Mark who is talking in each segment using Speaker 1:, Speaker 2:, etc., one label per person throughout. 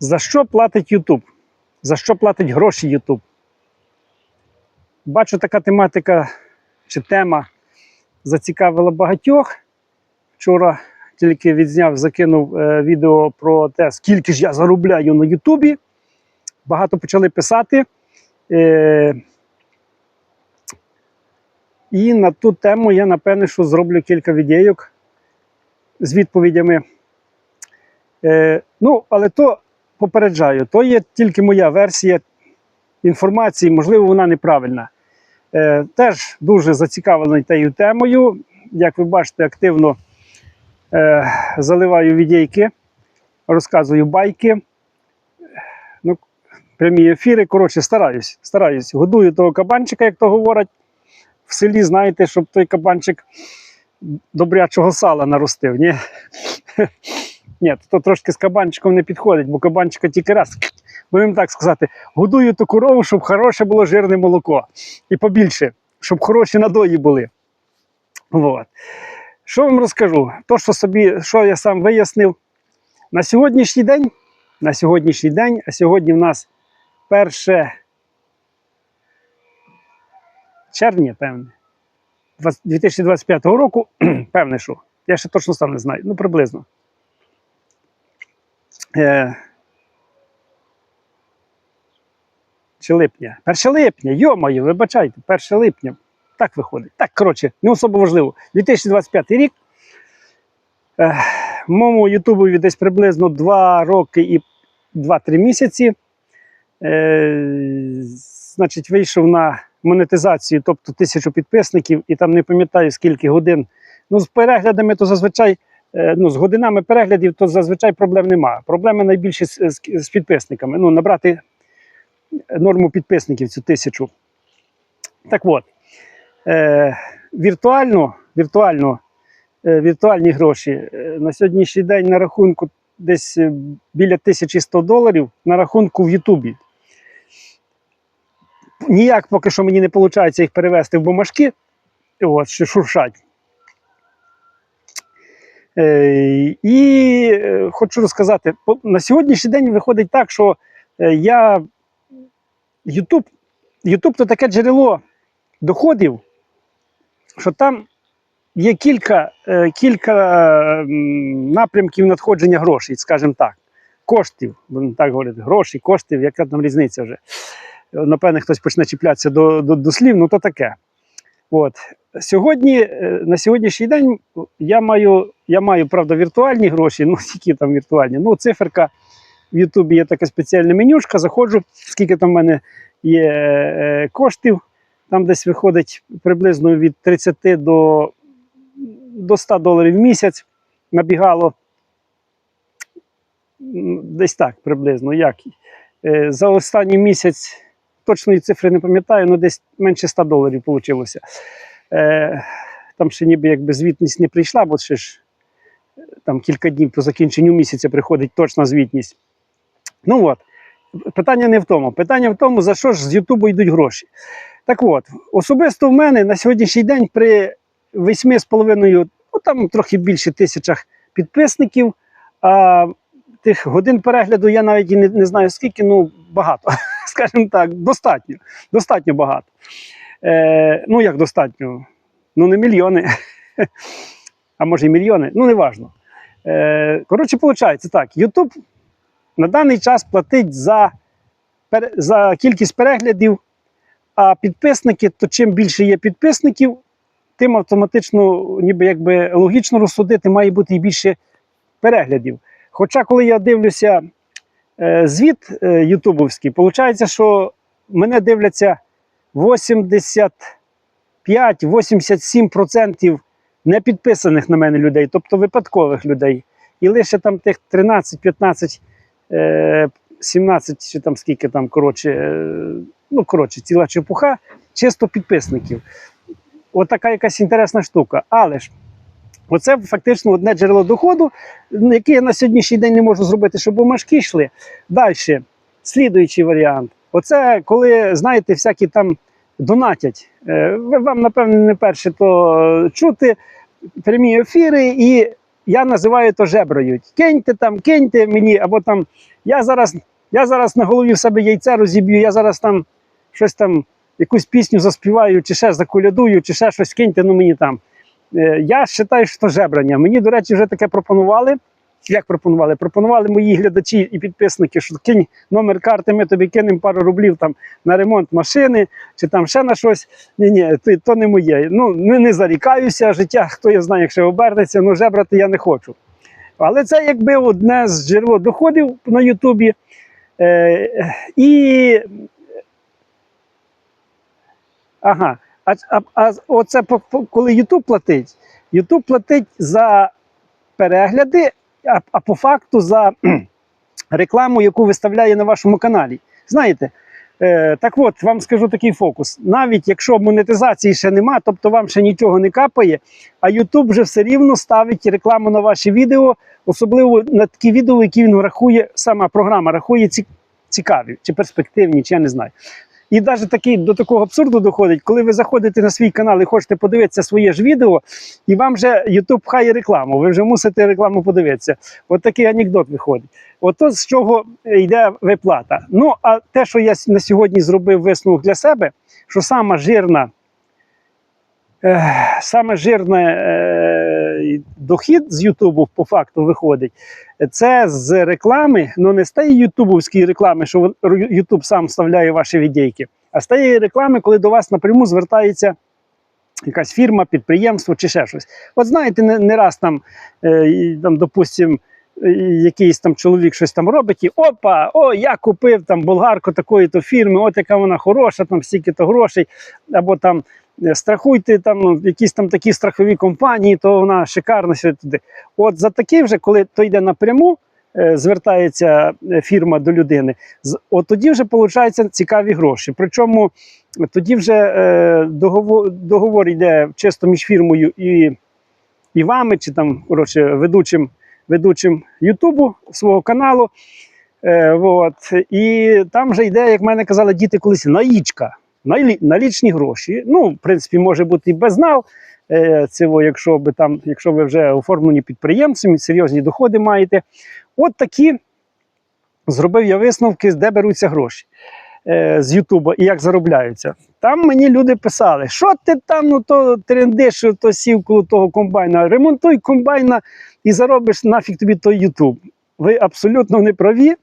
Speaker 1: За що платить YouTube? За що платить гроші YouTube? Бачу, така тематика чи тема зацікавила багатьох. Вчора тільки відзняв, закинув е, відео про те, скільки ж я заробляю на Ютубі. Багато почали писати. Е, і на ту тему я напевне, що зроблю кілька відеїк з відповідями. Е, ну, але то попереджаю, то є тільки моя версія інформації, можливо, вона неправильна. Е, теж дуже зацікавлений тією темою. Як ви бачите, активно е, заливаю відейки, розказую байки. Ну, прямі ефіри. Коротше, стараюсь, стараюсь. Годую того кабанчика, як то говорять. В селі знаєте, щоб той кабанчик добрячого сала наростив. Ні, Ні то трошки з кабанчиком не підходить, бо кабанчика тільки раз. Будемо так сказати, годую ту корову, щоб хороше було жирне молоко. І побільше, щоб хороші надої були. От. Що вам розкажу? То, що собі, що я сам вияснив, на сьогоднішній день, на сьогоднішній день, а сьогодні в нас перше червня, певне, 2025 року, певне, що. Я ще точно сам не знаю, ну приблизно. Е, чи липня? 1 липня, йо-моє, вибачайте, 1 липня. Так виходить. Так, коротше, не особо важливо. 2025 рік. Е, моєму Ютубові десь приблизно 2 роки і 2-3 місяці. Е, значить, вийшов на монетизацію, тобто тисячу підписників, і там не пам'ятаю скільки годин. Ну, з переглядами, то зазвичай, ну, з годинами переглядів, то зазвичай проблем немає. Проблеми найбільші з, з, з підписниками. Ну, набрати норму підписників цю тисячу. Так от, е, віртуально, віртуально, е, віртуальні гроші е, на сьогоднішній день на рахунку десь е, біля 1100 доларів на рахунку в Ютубі. Ніяк поки що мені не виходить їх перевести в бумажки, от, що шуршать. Е, і е, хочу розказати, на сьогоднішній день виходить так, що е, я YouTube, YouTube то таке джерело доходів, що там є кілька, кілька напрямків надходження грошей, скажімо так. Коштів, будемо так говорити, грошей, коштів, яка там різниця вже. Напевне, хтось почне чіплятися до, до, до слів, ну то таке. От. Сьогодні, на сьогоднішній день я маю, я маю, правда, віртуальні гроші, ну які там віртуальні. Ну, циферка в Ютубі є така спеціальна менюшка, заходжу, скільки там в мене є е, коштів. Там десь виходить приблизно від 30 до, до 100 доларів в місяць набігало. Десь так приблизно. Як. Е, За останній місяць точної цифри не пам'ятаю, але десь менше 100 доларів вийшло. Е, Там ще ніби якби звітність не прийшла, бо ще ж там кілька днів по закінченню місяця приходить точна звітність. Ну от, питання не в тому. Питання в тому, за що ж з Ютубу йдуть гроші. Так от, особисто в мене на сьогоднішній день при 8,5, ну там трохи більше тисячах підписників, а тих годин перегляду я навіть і не, не знаю скільки, ну багато. Скажімо так, достатньо. Достатньо багато. Е, ну, як достатньо? Ну, не мільйони. А може і мільйони, ну не важно. Е, коротше, виходить так: YouTube на даний час платить за, за кількість переглядів, а підписники, то чим більше є підписників, тим автоматично, ніби якби логічно розсудити, має бути і більше переглядів. Хоча, коли я дивлюся е, звіт е, ютубовський, виходить, що мене дивляться 85-87% не підписаних на мене людей, тобто випадкових людей. І лише там тих 13, 15, е, 17 чи там скільки там, коротше, е, ну, коротше, ціла чепуха, чисто підписників. От така якась інтересна штука. Але ж оце фактично одне джерело доходу, яке я на сьогоднішній день не можу зробити, щоб бумажки йшли. Далі, слідуючий варіант. Оце коли, знаєте, всякі там донатять. Е, вам, напевно, не перше то чути прямі ефіри, і я називаю то жебрають. Киньте там, киньте мені, або там Я зараз, я зараз на голові в себе яйце розіб'ю, я зараз там щось там, якусь пісню заспіваю, чи ще заколядую, чи ще щось киньте, ну мені там. Е, Я вважаю, що це жебрання. Мені, до речі, вже таке пропонували. Як пропонували? Пропонували мої глядачі і підписники, що кинь номер карти, ми тобі кинемо пару рублів там на ремонт машини чи там ще на щось. Ні, ні, то, то не моє. Ну не, не зарікаюся. Життя, хто я знає, якщо обернеться, ну жебрати я не хочу. Але це якби одне з джерело доходів на Ютубі. Е, і ага. А, а, а оце коли Ютуб платить, Ютуб платить за перегляди, а, а по факту за рекламу, яку виставляє на вашому каналі. Знаєте, е, так от вам скажу такий фокус. Навіть якщо монетизації ще нема, тобто вам ще нічого не капає, а Ютуб вже все рівно ставить рекламу на ваші відео, особливо на такі відео, які він рахує, сама програма рахує ці- цікаві чи перспективні, чи я не знаю. І навіть такий до такого абсурду доходить, коли ви заходите на свій канал і хочете подивитися своє ж відео, і вам вже YouTube хає рекламу. Ви вже мусите рекламу подивитися. От такий анекдот виходить. Ото з чого йде виплата. Ну а те, що я на сьогодні зробив висновок для себе, що сама жирна, саме жирне е, дохід з Ютубу по факту виходить. Це з реклами, ну не з тієї ютубовської реклами, що Ютуб сам вставляє ваші відейки, а з тієї реклами, коли до вас напряму звертається якась фірма, підприємство чи ще щось. От знаєте, не, не раз там, е, там допустим, якийсь там чоловік щось там робить, і опа, о, я купив там болгарку такої-то фірми, от яка вона хороша, там стільки-то грошей, або там е, страхуйте там ну, якісь там такі страхові компанії, то вона шикарна сюди туди. От за такі вже, коли то йде напряму, е, звертається е, фірма до людини, от тоді вже получаються цікаві гроші. Причому тоді вже договор, договор йде чисто між фірмою і, і вами, чи там коротше, ведучим, ведучим Ютубу свого каналу. Е, от. І там вже йде, як мене казали діти колись, наїчка, налічні гроші. Ну, в принципі, може бути і без нал. Е, цього, якщо, би там, якщо ви вже оформлені підприємцем, серйозні доходи маєте. От такі зробив я висновки, де беруться гроші е, з Ютуба і як заробляються. Там мені люди писали, що ти там ну, то трендиш, то сів коло того комбайна, ремонтуй комбайна і заробиш нафіг тобі той Ютуб. Ви абсолютно не праві.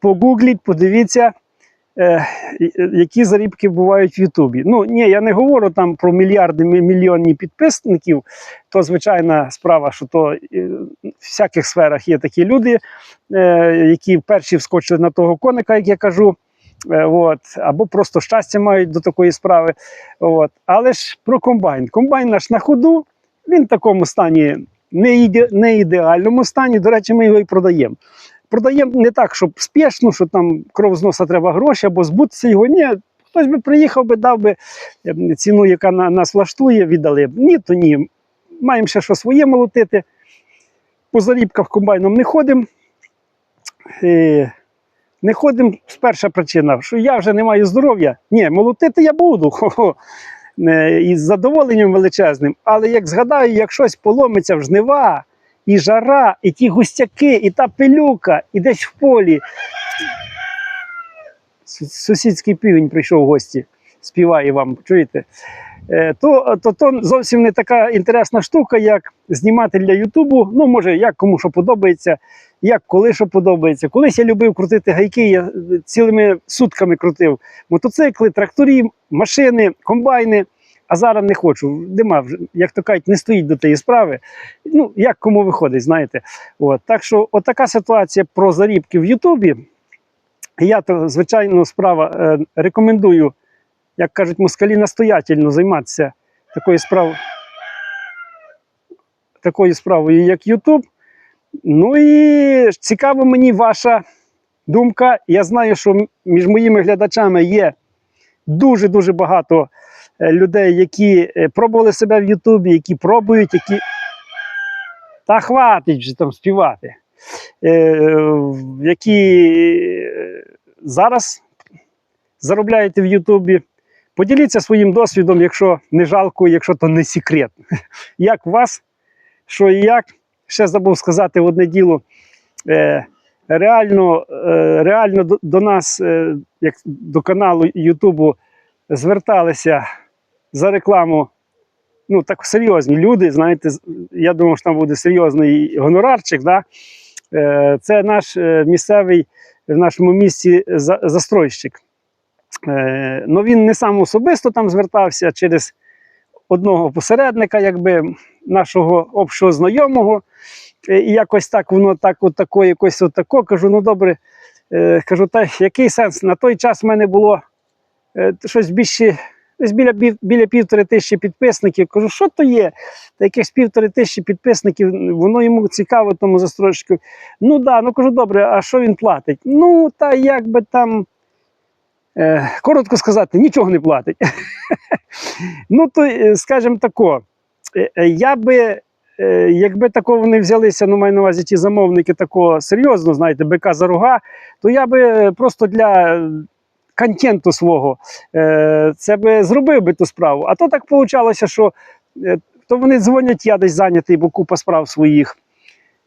Speaker 1: Погугліть, подивіться, е, які зарібки бувають в Ютубі. Ну, ні, я не говорю там про мільярди мі- мільйонні підписників. То звичайна справа, що то е, в всяких сферах є такі люди, е, які перші вскочили на того коника, як я кажу. Е, От, або просто щастя мають до такої справи. От. Але ж про комбайн. Комбайн наш на ходу, він в такому стані, не, іде, не ідеальному стані. До речі, ми його і продаємо. Продаємо не так, щоб спішно, що там кров з носа треба гроші, або збутися його. Ні, хтось би приїхав би, дав би ем, ціну, яка на, нас влаштує, віддали б. Ні, то ні. Маємо ще що своє молотити. По зарібках комбайном не ходимо. Не ходимо з перша причина, що я вже не маю здоров'я. Ні, молотити я буду. Хо-хо. Е, І з задоволенням величезним. Але як згадаю, як щось поломиться в жнива, і жара, і ті густяки, і та пилюка, і десь в полі. Сусідський півень прийшов в гості, співає вам, чуєте? Е, То, то, то зовсім не така інтересна штука, як знімати для Ютубу. Ну, може, як кому що подобається, як коли що подобається. Колись я любив крутити гайки, я цілими сутками крутив мотоцикли, тракторі, машини, комбайни. А зараз не хочу. Нема вже, як то кажуть, не стоїть до тієї справи. Ну, як кому виходить, знаєте. От. Так що, от така ситуація про зарібки в Ютубі. Я то, звичайно, справа е, рекомендую, як кажуть москалі, настоятельно займатися такою справою, такою справою, як Ютуб. Ну і цікаво мені ваша думка. Я знаю, що між моїми глядачами є дуже-дуже багато е, людей, які е, пробували себе в Ютубі, які пробують, які. Та хватить вже там співати. Е, які зараз заробляєте в Ютубі. Поділіться своїм досвідом, якщо не жалко, якщо то не секрет. Як вас, що і як. Ще забув сказати одне діло. Е, реально, е, реально до, до нас, е, як до каналу Ютубу, зверталися за рекламу. Ну, так серйозні люди. Знаєте, я думав, що там буде серйозний гонорарчик. Да? Е, Це наш е, місцевий в нашому місті за- застройщик. Е, Ну, він не сам особисто там звертався через одного посередника, якби нашого общого знайомого. Е, І якось так воно так, от тако, якось от тако. Кажу, ну добре. Е, кажу, та який сенс? На той час в мене було е, щось більше, десь біля, біля півтори тисячі підписників. Кажу, що то є? Та якихось півтори тисячі підписників, воно йому цікаво, тому застройщику. Ну да, ну кажу, добре, а що він платить? Ну, та як би там. Коротко сказати, нічого не платить. ну, то, скажімо тако, я би, е, якби такого вони взялися, ну, маю на увазі ті замовники такого серйозно, знаєте, бика за рога, то я би е, просто для е, контенту свого е, це би зробив би ту справу. А то так вийшло, що е, то вони дзвонять, я десь зайнятий, бо купа справ своїх.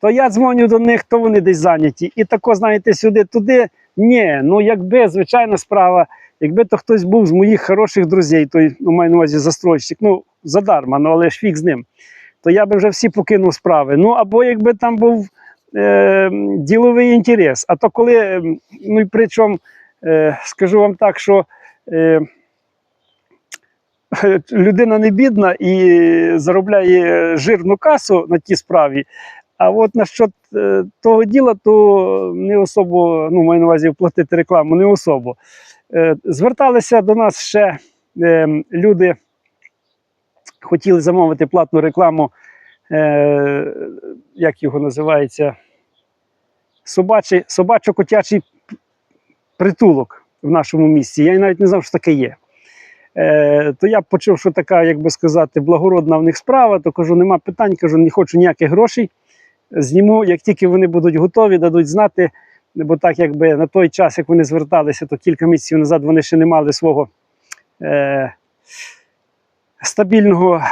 Speaker 1: То я дзвоню до них, то вони десь зайняті. І тако, знаєте, сюди-туди. Ні, ну якби звичайна справа, якби то хтось був з моїх хороших друзів, той, ну, маю на увазі застройщик, ну, задарма, ну але ж фіг з ним, то я би вже всі покинув справи. Ну, або якби там був е, діловий інтерес. А то коли, е, ну і причому, е, скажу вам так, що. Е, Людина не бідна і заробляє жирну касу на тій справі. А от насчет того діла, то не особо, ну, маю на увазі платити рекламу, не особо. Е, зверталися до нас ще е, люди, хотіли замовити платну рекламу, е, як його називається, собачий, собачо-котячий притулок в нашому місті. Я навіть не знав, що таке є. То я почув, що така, як би сказати, благородна в них справа, то кажу, нема питань, кажу, не хочу ніяких грошей. Зніму, як тільки вони будуть готові, дадуть знати. Бо так, якби на той час, як вони зверталися, то кілька місяців назад вони ще не мали свого е, стабільного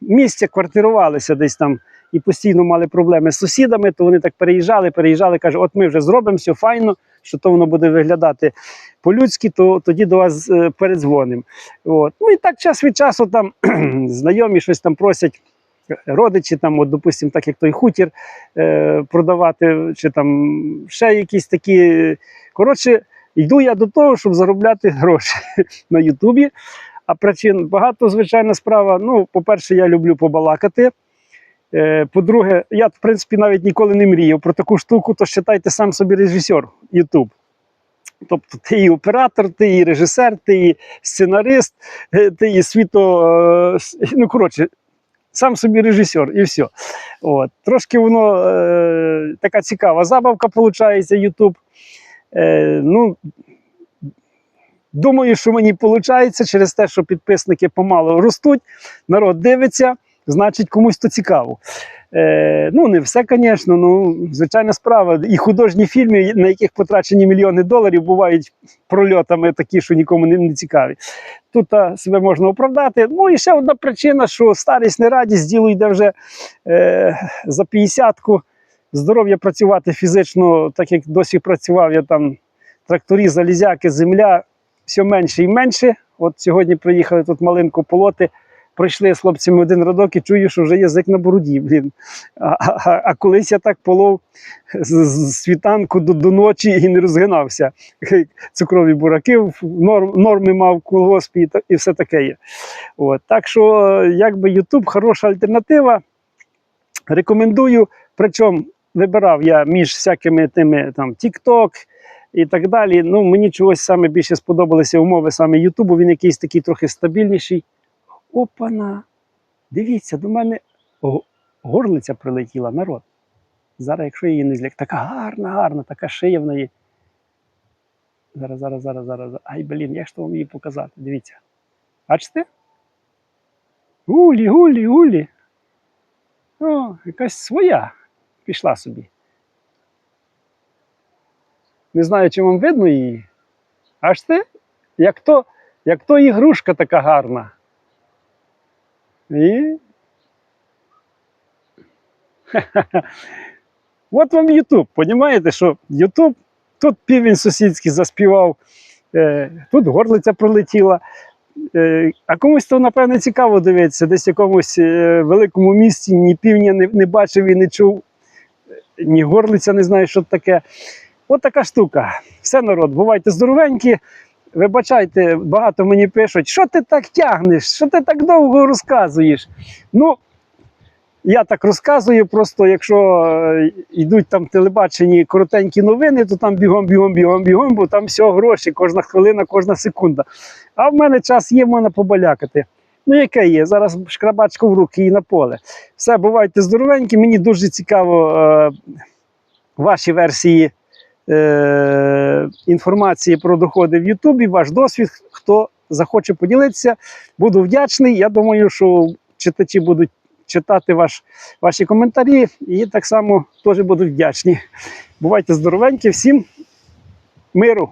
Speaker 1: місця, квартирувалися десь там і постійно мали проблеми з сусідами, то вони так переїжджали, переїжджали, каже, от ми вже зробимо все файно, що то воно буде виглядати по-людськи, то тоді до вас е, передзвонимо. От. Ну і так час від часу там знайомі щось там просять. Родичі, там, от, допустимо, так як той хутір е, продавати, чи там ще якісь такі. Коротше, йду я до того, щоб заробляти гроші на Ютубі. А причин багато, звичайна справа. Ну, по-перше, я люблю побалакати. Е, по-друге, я, в принципі, навіть ніколи не мріяв про таку штуку, то вважайте сам собі режисер Ютуб. Тобто ти і оператор, ти і режисер, ти і сценарист, е, ти і світо. е, Ну, коротше, сам собі режисер і все. От. Трошки воно е, така цікава забавка, виходить, Ютуб. Е, ну, думаю, що мені виходить через те, що підписники помало ростуть, народ дивиться, значить комусь то цікаво. Е, ну, не все, звісно, ну, звичайна справа. І художні фільми, на яких потрачені мільйони доларів, бувають прольотами такі, що нікому не, не цікаві. Тут себе можна оправдати. Ну і ще одна причина, що старість не радість, діло йде вже е, за 50-ку. Здоров'я працювати фізично, так як досі працював, я там тракторі, залізяки, земля, все менше і менше. От сьогодні приїхали тут малинку полоти. Пройшли з хлопцями один радок і чую, що вже язик на бороді. Блін. А, а, а колись я так полов з, світанку до, до ночі і не розгинався. Цукрові бураки, норм, норми мав колгоспі і, і все таке є. От. Так що, якби YouTube хороша альтернатива. Рекомендую. Причому вибирав я між всякими тими там TikTok і так далі. Ну, мені чогось саме більше сподобалися умови саме Ютубу. Він якийсь такий трохи стабільніший. Опана! Дивіться, до мене горлиця прилетіла, народ. Зараз, якщо її не зляк, така гарна, гарна, така шия в неї. Зараз, зараз, зараз, зараз. Ай, блін, як ж то вам її показати? Дивіться. Бачите? Гулі, гулі, гулі. О, якась своя пішла собі. Не знаю, чи вам видно її. Аж як то, як то ігрушка така гарна. І. От вам Ютуб. Понімаєте, що Ютуб, тут півень сусідський заспівав, е, тут горлиця пролетіла. Е, а комусь то, напевне, цікаво дивитися, десь в якомусь е, великому місті ні півня не, не бачив і не чув, ні горлиця не знаю, що таке. От така штука. Все народ, бувайте здоровенькі. Вибачайте, багато мені пишуть, що ти так тягнеш, що ти так довго розказуєш. Ну, я так розказую, просто якщо е, йдуть там в телебаченні коротенькі новини, то там бігом, бігом, бігом, бігом, бо там все гроші, кожна хвилина, кожна секунда. А в мене час є, можна побалякати. Ну, яке є? Зараз шкрабачку в руки і на поле. Все, бувайте здоровенькі. Мені дуже цікаво е, ваші версії е, інформації про доходи в Ютубі, ваш досвід. Хто захоче поділитися, буду вдячний. Я думаю, що читачі будуть читати ваш, ваші коментарі і так само теж будуть вдячні. Бувайте здоровенькі, всім миру!